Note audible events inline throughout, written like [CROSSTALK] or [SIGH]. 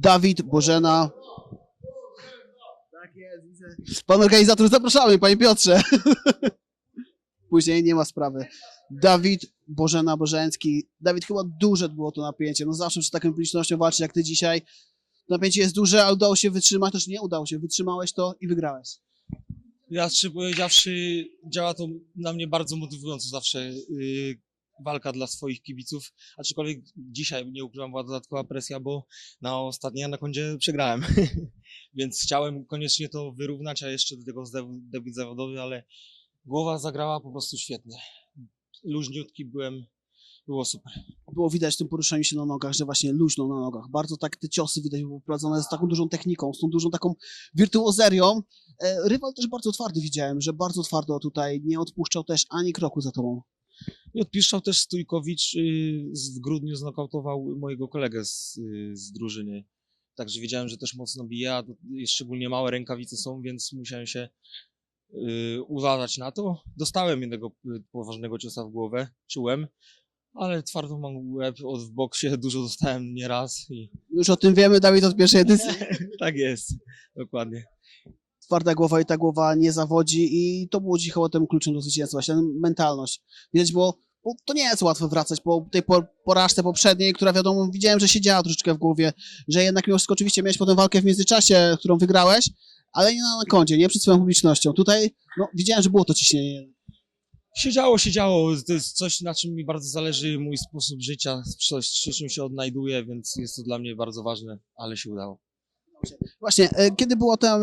Dawid, Bożena. Tak jest. Pan organizator, zapraszamy, panie Piotrze. [LAUGHS] Później nie ma sprawy. Dawid, Bożena, Bożeński. Dawid, chyba duże było to napięcie. No zawsze przy taką publicznością walczyć jak ty dzisiaj. Napięcie jest duże, ale udało się wytrzymać, też nie udało się. Wytrzymałeś to i wygrałeś. Ja szczerze powiedziawszy, działa to na mnie bardzo motywująco zawsze. Yy, walka dla swoich kibiców, aczkolwiek dzisiaj nie ukrywam, była dodatkowa presja, bo na ostatniej anakondzie przegrałem. [LAUGHS] Więc chciałem koniecznie to wyrównać, a jeszcze do tego debiut zawodowy, ale głowa zagrała po prostu świetnie. Luźniutki byłem, było super. Było widać w tym poruszaniu się na nogach, że właśnie luźno na nogach. Bardzo tak te ciosy widać były prowadzone z taką dużą techniką, z tą dużą taką wirtuozerią. E, rywal też bardzo twardy widziałem, że bardzo twardo tutaj nie odpuszczał też ani kroku za tobą. I odpiszczał też Stójkowicz, z- w grudniu znokautował mojego kolegę z, yy, z drużyny. Także wiedziałem, że też mocno bije, a szczególnie małe rękawice są, więc musiałem się yy, uważać na to. Dostałem jednego poważnego ciosa w głowę, czułem, ale twardo mam łeb, od w boksie [LAUGHS] dużo dostałem nieraz i Już o tym wiemy, Dawid, od pierwszej edycji. [LAUGHS] tak jest, dokładnie. Twarda głowa i ta głowa nie zawodzi i to było chyba tym kluczem do zwycięstwa, właśnie mentalność. Widać było, bo to nie jest łatwo wracać po tej po- porażce poprzedniej, która wiadomo, widziałem, że siedziała troszeczkę w głowie, że jednak mimo wszystko oczywiście miałeś potem walkę w międzyczasie, którą wygrałeś, ale nie na koncie, nie przed swoją publicznością. Tutaj, no, widziałem, że było to ciśnienie. Siedziało, siedziało. To jest coś, na czym mi bardzo zależy, mój sposób życia, coś, czym się odnajduję, więc jest to dla mnie bardzo ważne, ale się udało. Właśnie, e, kiedy było ten,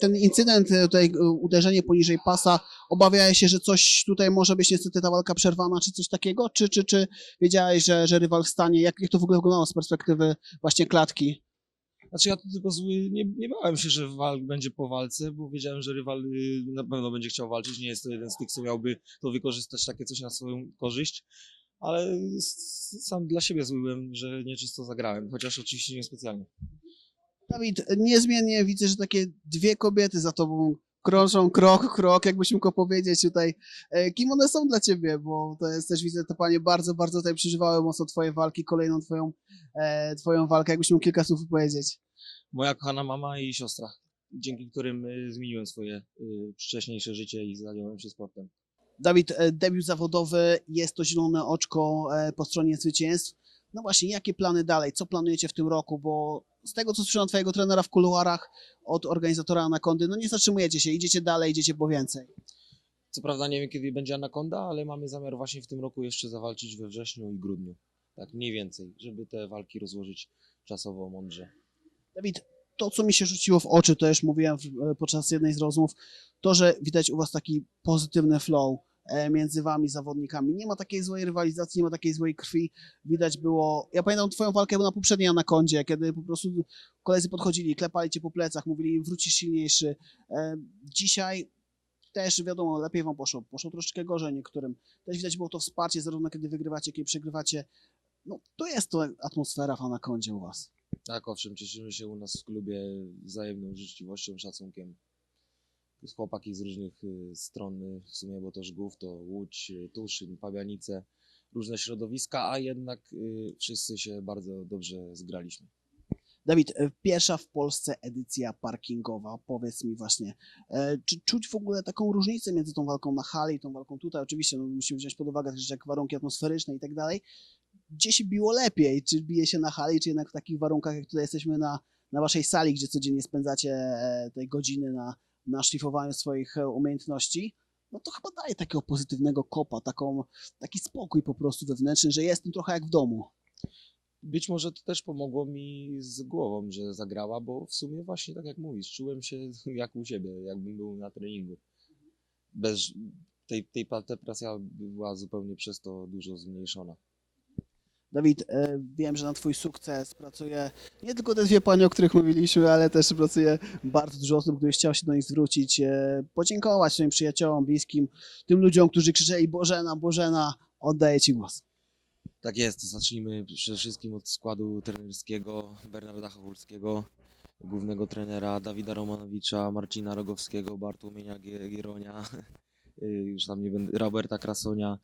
ten incydent, e, tutaj e, uderzenie poniżej pasa, obawiałeś się, że coś tutaj może być niestety ta walka przerwana, czy coś takiego? Czy, czy, czy wiedziałeś, że, że rywal wstanie? Jak, jak to w ogóle wyglądało z perspektywy właśnie klatki? Znaczy ja tylko nie, nie bałem się, że walk będzie po walce, bo wiedziałem, że rywal y, na pewno będzie chciał walczyć. Nie jest to jeden z tych, co miałby to wykorzystać takie coś na swoją korzyść. Ale sam dla siebie zły byłem, że nieczysto zagrałem, chociaż oczywiście niespecjalnie. Dawid, niezmiennie widzę, że takie dwie kobiety za tobą krążą krok, krok, jakbyś mógł powiedzieć tutaj. E, Kim one są dla ciebie? Bo to jest też, widzę, to panie bardzo, bardzo tutaj przeżywały mocno twoje walki, kolejną twoją, e, twoją walkę. Jakbyś mógł kilka słów powiedzieć. Moja kochana mama i siostra, dzięki którym y, zmieniłem swoje wcześniejsze życie i zająłem się sportem. Dawid, e, debiut zawodowy, jest to zielone oczko e, po stronie zwycięstw. No właśnie, jakie plany dalej? Co planujecie w tym roku? Bo z tego, co słyszałem twojego trenera w kuluarach, od organizatora Anakondy, no nie zatrzymujecie się, idziecie dalej, idziecie po więcej. Co prawda nie wiem kiedy będzie Anakonda, ale mamy zamiar właśnie w tym roku jeszcze zawalczyć we wrześniu i grudniu. Tak mniej więcej, żeby te walki rozłożyć czasowo mądrze. Dawid, to co mi się rzuciło w oczy, to już mówiłem e, podczas jednej z rozmów, to, że widać u was taki pozytywny flow między wami zawodnikami. Nie ma takiej złej rywalizacji, nie ma takiej złej krwi. Widać było, ja pamiętam twoją walkę na poprzedniej Anakondzie, kiedy po prostu koledzy podchodzili, klepali cię po plecach, mówili wrócisz silniejszy. E, Dzisiaj też wiadomo, lepiej wam poszło. Poszło troszeczkę gorzej niektórym. Też widać było to wsparcie, zarówno kiedy wygrywacie, kiedy przegrywacie. No, to jest to atmosfera w Anakondzie u was. Tak, owszem, cieszymy się u nas w klubie wzajemną życzliwością, szacunkiem. Chłopaki z różnych y, stron, y, w sumie, bo to Żgów, to Łódź, y, Tuszyn, Pabianice, różne środowiska, a jednak wszyscy się bardzo dobrze zgraliśmy. Dawid, e, pierwsza w Polsce edycja parkingowa. Powiedz mi właśnie, e, czy czuć w ogóle taką różnicę między tą walką na hali i tą walką tutaj? Oczywiście no, musimy wziąć pod uwagę też jak warunki atmosferyczne i tak dalej. Gdzie się biło lepiej? Czy bije się na hali, czy jednak w takich warunkach, jak tutaj jesteśmy na, na waszej sali, gdzie codziennie spędzacie e, te godziny na, na szlifowaniu swoich e, umiejętności? No to chyba daje takiego pozytywnego kopa, taką, taki spokój po prostu wewnętrzny, że jestem trochę jak w domu. Być może to też pomogło mi z głową, że zagrała, bo w sumie właśnie tak jak mówisz, czułem się [LAUGHS] jak u siebie, jakbym był na treningu. Bez tej, tej presja była zupełnie przez to dużo zmniejszona. Dawid, e, wiem, że na Twój sukces pracuje nie tylko te dwie panie, o których mówiliśmy, ale też pracuje bardzo dużo osób, gdybyś chciał się do nich zwrócić, e, podziękować swoim przyjaciołom, bliskim, tym ludziom, którzy krzyczeli Bożena, Bożena, oddaję Ci głos. Tak jest, zacznijmy przede wszystkim od składu trenerskiego Bernarda Chachulskiego, głównego trenera Dawida Romanowicza, Marcina Rogowskiego, Bartłomieja Gie- Gieronia, [LAUGHS] y, już tam nie będę, Roberta Krasonia,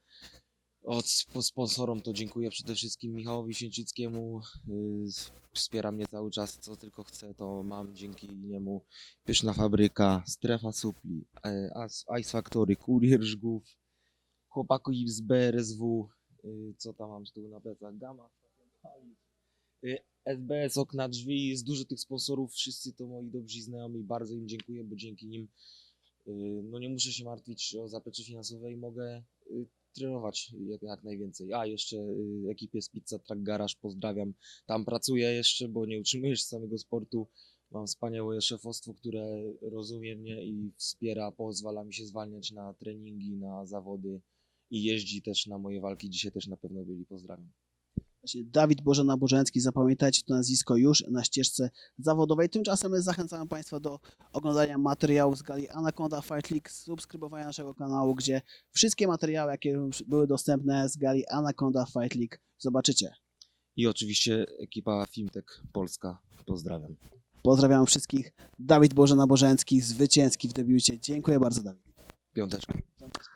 Od sp- sponsorom to dziękuję przede wszystkim Michałowi Święcickiemu. y, Wspiera mnie cały czas, co tylko chcę, to mam dzięki niemu. Pyszna Fabryka, Strefa Supli, e, Ice Factory, Kurier Żgów, chłopaków z BRSW, y, co tam mam z tyłu na plecach, Gama, y, SBS, Okna Drzwi, jest dużo tych sponsorów, wszyscy to moi dobrzy znajomi, bardzo im dziękuję, bo dzięki nim y, no nie muszę się martwić o zaplecze finansowe i mogę y, trenować jak, jak najwięcej. A jeszcze y, ekipie z Pizza Truck Garage pozdrawiam. Tam pracuję jeszcze, bo nie utrzymuję się samego sportu. Mam wspaniałe szefostwo, które rozumie mnie i wspiera, pozwala mi się zwalniać na treningi, na zawody i jeździ też na moje walki. Dzisiaj też na pewno byli. Pozdrawiam. Dawid Bożena Bożencki, zapamiętajcie to nazwisko już na ścieżce zawodowej. Tymczasem zachęcam Państwa do oglądania materiałów z gali Anaconda Fight League, subskrybowania naszego kanału, gdzie wszystkie materiały, jakie były dostępne z gali Anaconda Fight League zobaczycie. I oczywiście ekipa Fimtek Polska. Pozdrawiam. Pozdrawiam wszystkich. Dawid Bożena Bożencki, zwycięski w debiucie. Dziękuję bardzo, Dawid. Piąteczka.